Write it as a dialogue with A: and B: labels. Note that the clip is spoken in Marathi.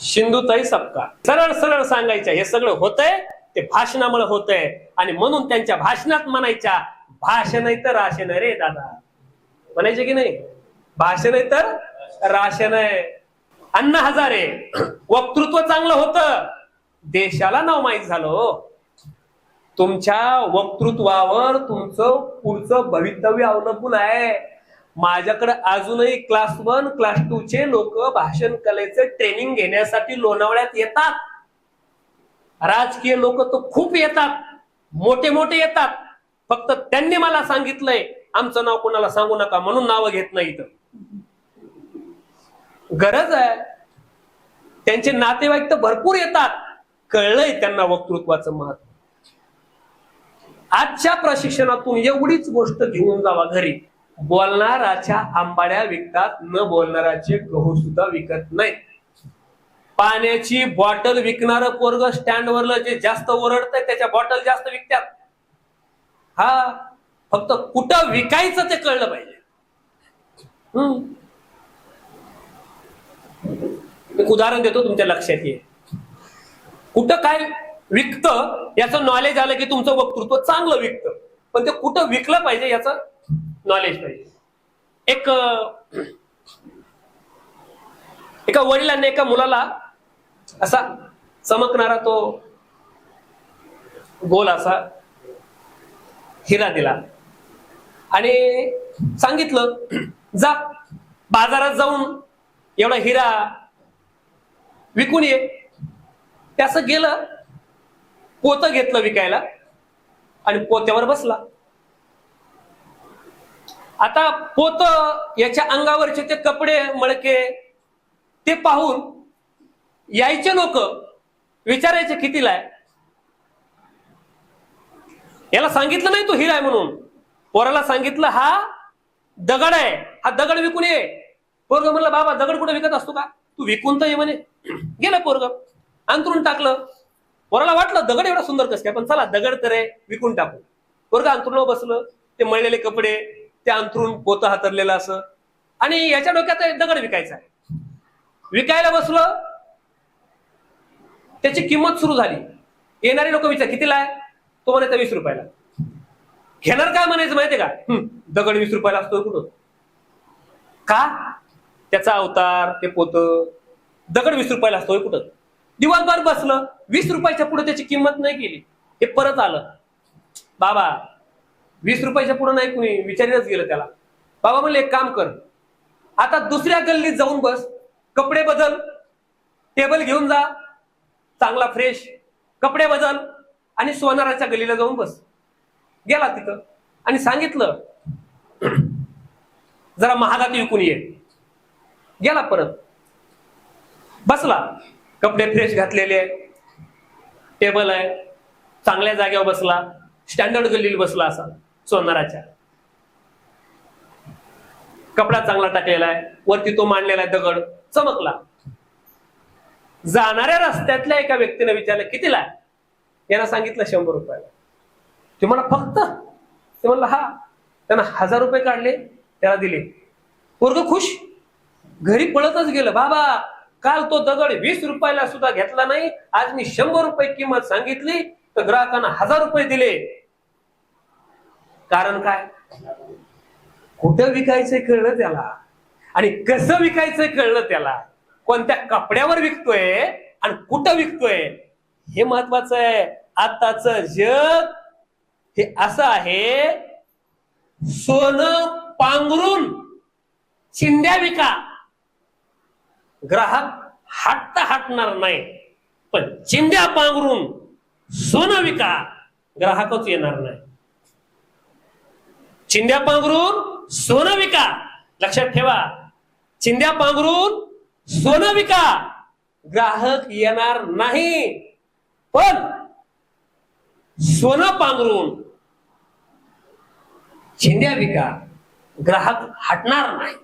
A: सिंधुताई सपकाळ सरळ सरळ सांगायच्या. हे सगळं होतंय ते भाषणामुळे होतंय. आणि म्हणून त्यांच्या भाषणात म्हणायच्या भाषण तर राशन रे दादा. म्हणायचे की नाही? भाषण आहे तर राशन आहे. अण्णा हजारे वक्तृत्व चांगलं होतं. देशाला नाव माहीत झालं हो. तुमच्या वक्तृत्वावर तुमचं पुढचं भवितव्य अवलंबून आहे. माझ्याकडे अजूनही क्लास वन क्लास टू चे लोक भाषण कलेचे ट्रेनिंग घेण्यासाठी लोणावळ्यात येतात. राजकीय लोक तर खूप येतात. मोठे मोठे येतात. फक्त त्यांनी मला सांगितलंय आमचं नाव कोणाला सांगू नका म्हणून नावं घेत नाही इथं. गरज आहे. त्यांचे नातेवाईक तर भरपूर येतात. कळलंय त्यांना वक्तृत्वाचं महत्त्व. आजच्या प्रशिक्षणातून एवढीच गोष्ट घेऊन जावा घरी. बोलणाराच्या आंबाड्या विकतात न बोलणाराचे गहू सुद्धा विकत नाही. पाण्याची बॉटल विकणार पोरग स्टँडवरलं जे जास्त ओरडतंय त्याच्या बॉटल जास्त विकतात हा फक्त कुठं विकायचं ते कळलं पाहिजे. हम्म. एक उदाहरण देतो तुमच्या लक्षात ये कुठं काय विकतं याचं नॉलेज आलं की तुमचं वक्तृत्व चांगलं विकतं. पण ते कुठं विकलं पाहिजे याचं नॉलेज पाहिजे. एक एका वडिलांनी एका मुलाला असा चमकणारा तो गोल असा हिरा दिला. आणि सांगितलं जा बाजारात जाऊन एवढा हिरा विकून ये. त्यास गेलं पोतं घेतलं विकायला आणि पोत्यावर बसला. आता पोत याच्या अंगावरचे ते कपडे मळके ते पाहून यायचे लोक विचारायचे कितीला आहे? याला सांगितलं नाही तो हिरा आहे म्हणून. पोराला सांगितलं हा दगड आहे. हा दगड विकून ये. पोरग म्हणलं बाबा दगड कुठे विकत असतो का? तू विकून तर ये म्हणे. गेलं पोरग. अंतरून टाकलं. पोराला वाटलं दगड एवढा सुंदर कस काय? पण चला दगड तर आहे विकून टाकू. पोरग अंतरून बसलं. ते मळलेले कपडे ते अंथरून पोतं हातरलेलं असं. आणि याच्या डोक्यात दगड विकायचा आहे. विकायला बसलं त्याची किंमत सुरू झाली. येणारे लोक विचार कितीला आहे? तो म्हणायचा वीस रुपयाला. घेणार काय म्हणायचं माहितीये का? दगड वीस रुपयाला असतो कुठं? का? त्याचा अवतार ते पोत दगड वीस रुपयाला असतोय कुठं? दिवसभर बसलं वीस रुपयाच्या पुढे त्याची किंमत नाही केली. हे परत आलं. बाबा वीस रुपयाच्या पुढे नाही कुणी विचारलंच गेलं त्याला. बाबा म्हणले एक काम कर. आता दुसऱ्या गल्लीत जाऊन बस. कपडे बदल. टेबल घेऊन जा. चांगला फ्रेश कपडे बदल. आणि सोनाराच्या गल्लीला जाऊन बस. गेला तिथं. आणि सांगितलं जरा महागात विकून ये. गेला परत. बसला. कपडे फ्रेश घातलेले टेबल आहे. चांगल्या जागेवर बसला. स्टँडर्ड गल्लीला बसला असा. सोनाराच्या. कपडा चांगला टाकलेला आहे. वरती तो मांडलेला आहे दगड. चमकला. जाणाऱ्या रस्त्यातल्या एका व्यक्तीने विचारलं कितीला आहे? यानं सांगितलं शंभर रुपयाला. ते म्हणा फक्त. ते म्हणलं हा. त्यानं हजार रुपये काढले त्याला दिले. पोरग खुश. घरी पळतच गेलं बाबा काल तो दगड वीस रुपयाला सुद्धा घेतला नाही. आज मी शंभर रुपये किंमत सांगितली तर ग्राहकांना हजार रुपये दिले. कारण काय? कुठं विकायचंय कळलं त्याला? आणि कसं विकायचंय कळलं त्याला? कोणत्या कपड्यावर विकतोय आणि कुठं विकतोय? हे महत्वाचं आहे. आताच जग हे असं आहे सोनं पांघरून चिंध्या विका. ग्राहक हाट हाटणार नाही पण चिंध्या पांघरून सोनं विका. ग्राहकच येणार नाही. चिंध्या पांघरून सोनं विका. लक्षात ठेवा. चिंध्या पांघरून सोनं विका. ग्राहक येणार नाही. पण सोनं पांघरून चिंध्या विका. ग्राहक हटणार नाही.